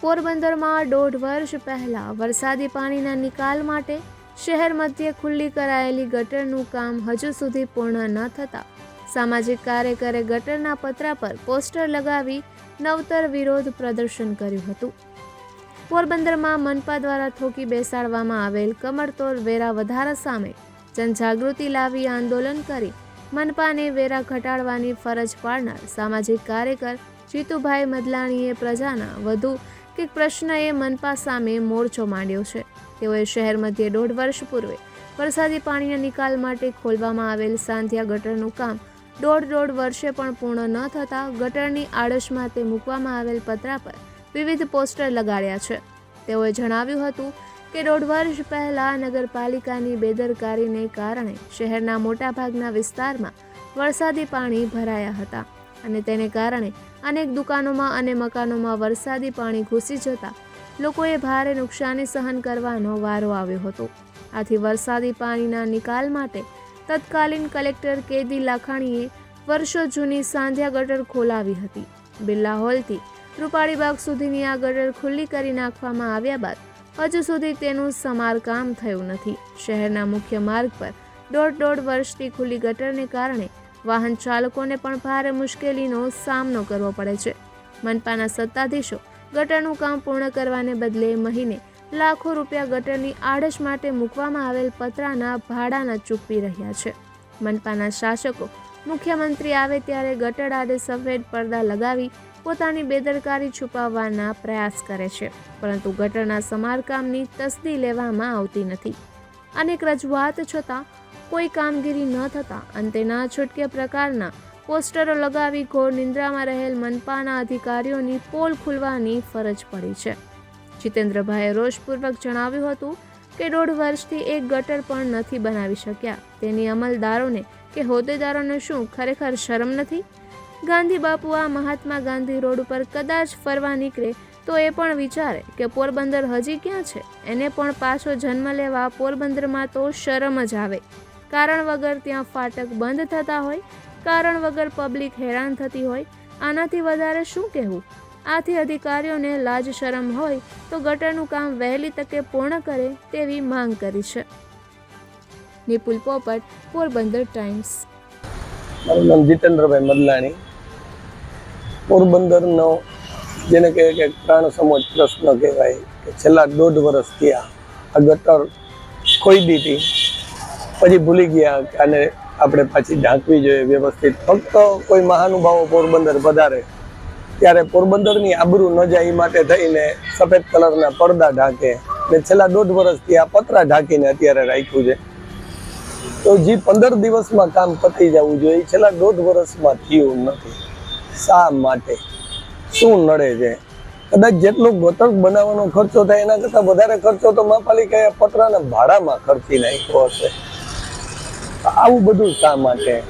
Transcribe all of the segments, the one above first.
પોરબંદરમાં દોઢ વર્ષ પહેલા વરસાદી પાણીના નિકાલ માટે શહેર મધ્યે ખુલ્લી કરાયેલી ગટરનું કામ હજુ સુધી પૂર્ણ ન થતાં સામાજિક કાર્યકરે ગટરના પતરા પર પોસ્ટર લગાવી નવતર વિરોધ પ્રદર્શન કર્યું હતું. પોરબંદરમાં મનપા દ્વારા થોકી બેસાડવામાં આવેલ કમરતોડ વેરા વધારા સામે જનજાગૃતિ લાવી આંદોલન કરી મનપાને વેરા ઘટાડવાની ફરજ પાડનાર સામાજિક કાર્યકર જીતુભાઈ મદલાણીએ પ્રજાના વધુ કે પ્રશ્નએ મનપા સામે મોરચો માંડ્યો છે. તેઓએ શહેર મધ્યે દોઢ વર્ષ પૂર્વે વરસાદી પાણીના નિકાલ માટે ખોલવામાં આવેલ સાંધિયા ગટરનું કામ દોઢ દોઢ વર્ષે પણ પૂર્ણ ન થતાં ગટરની આડશમાં તે મૂકવામાં આવેલ પતરા પર વિવિધ પોસ્ટર લગાડ્યા છે. તેઓએ જણાવ્યું હતું કે દોઢ વર્ષ પહેલા નગરપાલિકાની બેદરકારીને કારણે શહેરના મોટાભાગના વિસ્તારમાં વરસાદી પાણી ભરાયા હતા. અને તેને કારણે અનેક દુકાનોમાં અને મકાનોમાં વરસાદી પાણી ઘૂસી જતા લોકોએ ભારે નુકસાની સહન કરવાનો વારો આવ્યો હતો. આથી વરસાદી પાણીના નિકાલ માટે તત્કાલીન કલેક્ટર કેદી લાખાણીએ વર્ષો જૂની સાંધ્યા ગટર ખોલાવી હતી. બિરલા હોલથી રૂપાળીબાગ સુધીની આ ગટર ખુલ્લી કરી નાખવામાં આવ્યા બાદ હજુ સુધી તેનું સમારકામ થયું નથી. શહેરના મુખ્ય માર્ગ પર દોઢ દોઢ વર્ષથી ખુલ્લી ગટરને કારણે વાહન ચાલકોને પણ ભારે મુશ્કેલીનો સામનો કરવો પડે છે. મનપાના સત્તાધીશો ગટરનું કામ પૂર્ણ કરવાને બદલે મહિને લાખો રૂપિયા ગટરની આડશ માટે મૂકવામાં આવેલ પતરાના ભાડાના ચૂકવી રહ્યા છે. મનપાના શાસકો મુખ્યમંત્રી આવે ત્યારે ગટર આડે સફેદ પડદા લગાવી પોતાની બેદરકારી છુપાવવાના પ્રયાસ કરે છે, પરંતુ ગટરના સમારકામની તસદી લેવામાં આવતી નથી. અનેક રજૂઆત છતાં કોઈ કામગીરી ન થતાં અંતે ના છૂટકે પ્રકારના પોસ્ટરો લગાવી ઘોર નિંદ્રામાં રહેલ મનપાના અધિકારીઓની પોલ ખુલવાની ફરજ પડી છે. જીતેન્દ્રભાઈએ રોષપૂર્વક જણાવ્યું હતું કે દોઢ વર્ષથી એક ગટર પણ નથી બનાવી શક્યા. તેની અમલદારોને કે હોદ્દેદારોને શું ખરેખર શરમ નથી? ગાંધી બાપુ આ મહાત્મા ગાંધી રોડ ઉપર કદાચ ફરવા નીકળે તો એ પણ વિચારે કે પોરબંદર હજી ક્યાં છે? એને પણ પાછો જન્મ લેવા પોરબંદરમાં તો શરમ જ આવે. કારણ વગર ત્યાં ફાટક બંધ થતા હોય, કારણ વગર પબ્લિક હેરાન થતી હોય, આનાથી વધારે શું કહેવું? આથી અધિકારીઓને લાજ શરમ હોય, તો ગટરનું કામ વહેલી તકે પૂર્ણ કરે તેવી માંગ કરી છે. નિપુલ પોપટ, પોરબંદર ટાઈમ્સ. મારું નામ જીતેન્દ્રભાઈ મદલાણી. પોરબંદરનો જેને કહે કે પ્રાણ સમજ પ્રશ્ન કહેવાય, કે છેલ્લા દોઢ વર્ષથી આ ગટર ખોઈ દીધી. પછી ભૂલી ગયા કે આને આપણે પાછી ઢાંકવી જોઈએ વ્યવસ્થિત. ફક્ત કોઈ મહાનુભાવો પોરબંદર વધારે, ત્યારે પોરબંદરની આબરૂ ન જાય એ માટે થઈને સફેદ કલરના પડદા ઢાંકે ને છેલ્લા દોઢ વર્ષથી આ પતરા ઢાંકીને અત્યારે રાખ્યું છે. તો જે પંદર દિવસમાં કામ પતી જવું જોઈએ છેલ્લા દોઢ વર્ષમાં થયું નથી. શા માટે? શું નડે છે? કદાચ જેટલો ગોતક બનાવવાનો ખર્ચો થાય એના કરતાં વધારે ખર્ચો તો મહાપાલિકાએ પતરાના ભાડામાં ખર્ચી નાખ્યો હશે. આવું બધું શા માટે?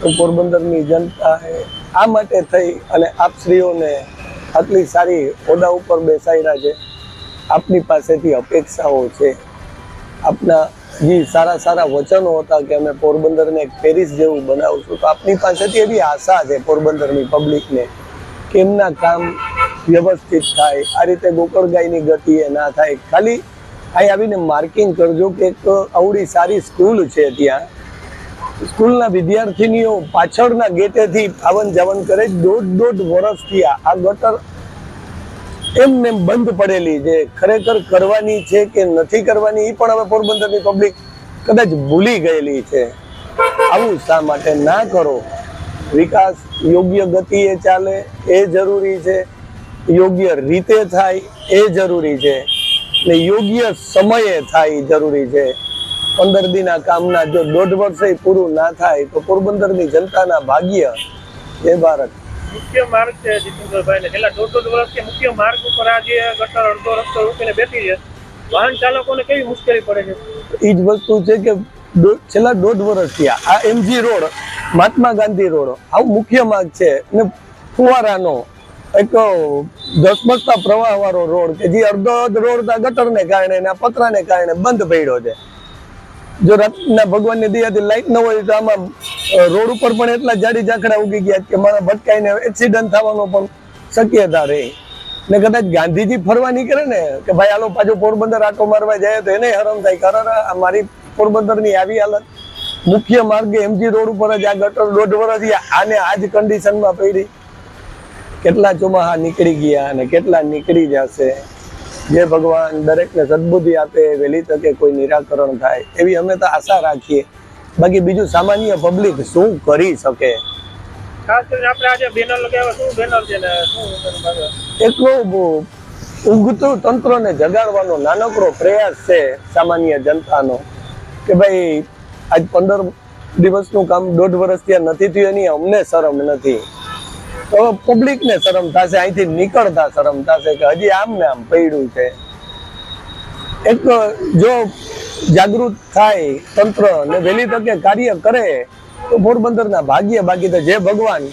તો પોરબંદરની જનતાએ આ માટે થઈ અને આપશ્રીઓને આટલી સારી હોદ્દા ઉપર બેસાડ્યા છે. આપની પાસેથી અપેક્ષાઓ છે. આપના જે સારા સારા વચનો હતા કે અમે પોરબંદરને એક પેરિસ જેવું બનાવશું, તો આપની પાસેથી એવી આશા છે પોરબંદરની પબ્લિકને કે એમના કામ વ્યવસ્થિત થાય, આ રીતે ગોકળગાયની ગતિએ ના થાય. ખાલી અહીં આવીને માર્કિંગ કરજો કે એક આવડી સારી સ્કૂલ છે ત્યાં. સ્કૂલના વિદ્યાર્થીનીઓ પાછળના ગેટેથી આવન જાવન કરે, દોઢ દોઢ વર્ષથી આ આ ગટર એમને બંધ પડેલી છે. ખરેખર કરવાની છે કે નથી કરવાની એ પણ હવે પોરબંદરની પબ્લિક કદાચ ભૂલી ગયેલી છે. આવું શા માટે ના કરો? વિકાસ યોગ્ય ગતિએ ચાલે, એ જરૂરી છે. યોગ્ય રીતે થાય, એ જરૂરી છે. ને યોગ્ય સમયે થાય જરૂરી છે. પંદર દિના કામના જો દોઢ વર્ષે પૂરું ના થાય તો પોરબંદરની જનતાના ભાગ્ય એ ભારત મુખ્ય માર્ગ છે જીતેન્દ્રભાઈ ને છેલ્લા દોઢ દોઢ વર્ષથી મુખ્ય માર્ગ ઉપર આ જે ગટર અડધો રસ્તો રોકીને બેઠી છે વાહન ચાલકોને કેવી મુશ્કેલી પડે છે? એ જ વસ્તુ છે કે છેલ્લા દોઢ વર્ષ થયા આ MG road Mahatma Gandhi road આવું મુખ્ય માર્ગ છે ને ફુવારાનો એક ધસમસતા પ્રવાહ વાળો રોડ કે જે અડધો રોડ આ ગટરને કારણે ને કારણે બંધ પડ્યો છે. જો રાતના ભગવાનની દયાથી લાઈટ ન હોય તો આમાં રોડ ઉપર પણ એટલા જાડી ઝાંખડા ઉગી ગયા કે મારા ભટકાઈને એક્સિડન્ટ થવાનો પણ શક્યતા રહે. ને કદાચ ગાંધીજી ફરવા નીકળે ને, કે ભાઈ આલો પાછો પોરબંદર આટો મારવા જાય તો એને હરમ થાય. કારણ મારી પોરબંદરની આવી હાલત. મુખ્ય માર્ગે એમજી રોડ ઉપર જ આ ગટર દોઢ વર્ષ આને આ જ કન્ડિશનમાં પડી. કેટલા ચોમાહા નીકળી ગયા અને કેટલા નીકળી જશે? જે ભગવાન દરેકને સદબુદ્ધિ આપે વહેલી તકે કોઈ નિરાકરણ થાય એવી અમે તો આશા રાખીએ. બાકી બીજું સામાન્ય પબ્લિક શું કરી શકે? બ- ઊંઘતું તંત્રને જગાડવાનો નાનકડો પ્રયાસ છે સામાન્ય જનતાનો કે ભાઈ આજ પંદર દિવસનું કામ દોઢ વર્ષ ત્યાં નથી થયું એની અમને શરમ નથી. તો પબ્લિકને શરમ થશે, અહીંથી નીકળતા શરમ થશે કે હજી આમ ને આમ પડ્યું છે. એક જો જાગૃત થાય તંત્ર ને વહેલી તકે કાર્ય કરે, તો પોરબંદરના ભાગ્ય બાકી તો જે ભગવાન